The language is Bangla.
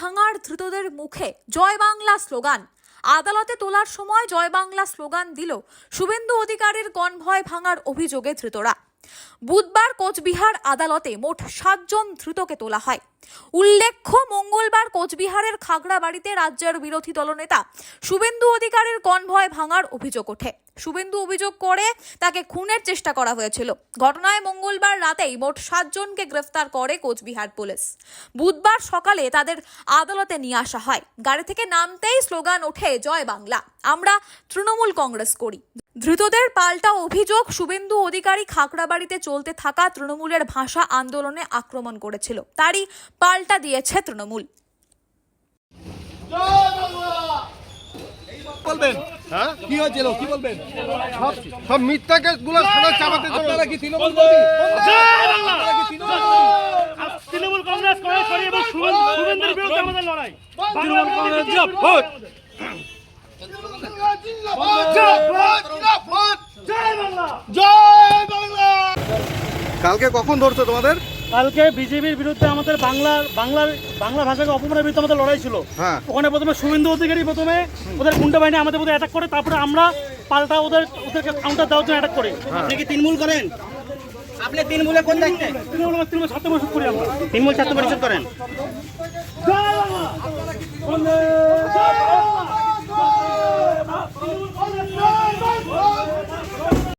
ভাঙার ধৃতদের মুখে জয় বাংলা স্লোগান। আদালতে তোলার সময় জয় বাংলা স্লোগান দিল শুভেন্দু অধিকারের কনভয় ভাঙার অভিযোগে ধৃতরা। বুধবার কোচবিহার আদালতে মোট সাতজন ধৃতকে তোলা হয়। উল্লেখ্য, মঙ্গলবার কোচবিহারের খাগড়াবাড়িতে রাজ্যের বিরোধী দলনেতা শুভেন্দু অধিকারের কনভয় ভাঙার অভিযোগ ওঠে। শুভেন্দু অভিযোগ করে তাকে খুনের চেষ্টা করা হয়েছিল। ঘটনায় মঙ্গলবার রাতেই মোট সাতজনকে গ্রেফতার করে কোচবিহার পুলিশ। বুধবার সকালে তাদের আদালতে নিয়ে আসা হয়। গাড়ি থেকে নামতেই স্লোগান ওঠে, জয় বাংলা। আমরা তৃণমূল কংগ্রেস করি। ধৃতদের পাল্টা অভিযোগ শুভেন্দু অধিকারী খাগড়াবাড়িতে চলতে থাকা তৃণমূলের ভাষা আন্দোলনে আক্রমণ করেছিল। তারই পাল্টা দিয়েছে তৃণমূল। বলবেন? হ্যাঁ? কি হয়েছিল কি বলবেন? সব সব মিথ্যাকে গুলো সাদা চাপাতে আপনারা কি তৃণমূল কর্মী? জয় বাংলা! আপনারা কি তৃণমূল কর্মী? কংগ্রেস করি এবং শুভেন্দু- বিরুদ্ধে আমাদের লড়াই। তৃণমূল কংগ্রেস জিন্দাবাদ! জয় বাংলা! জয় বাংলা। কালকে কখন ধরছো তোমাদের? কালকে বিজেপির বিরুদ্ধে আমাদের বাংলার বাংলার বাংলা ভাষাকে অপমানের বিরুদ্ধে আমাদের লড়াই ছিল। হ্যাঁ। ওখানে প্রথমে শুভেন্দু অধিকারী প্রথমে ওদের গুন্ডা বাহিনী আমাদের প্রতি অ্যাটাক করে তারপরে আমরা পাল্টা ওদের ওদেরকে কাউন্টার দেওয়ার জন্য অ্যাটাক করি। আপনি কি তৃণমূল করেন? আপনি তৃণমূলে কোন দায়িত্বে? তৃণমূল তৃণমূল ছাত্র পরিষদ করি আমরা। তৃণমূল ছাত্র পরিষদ করেন?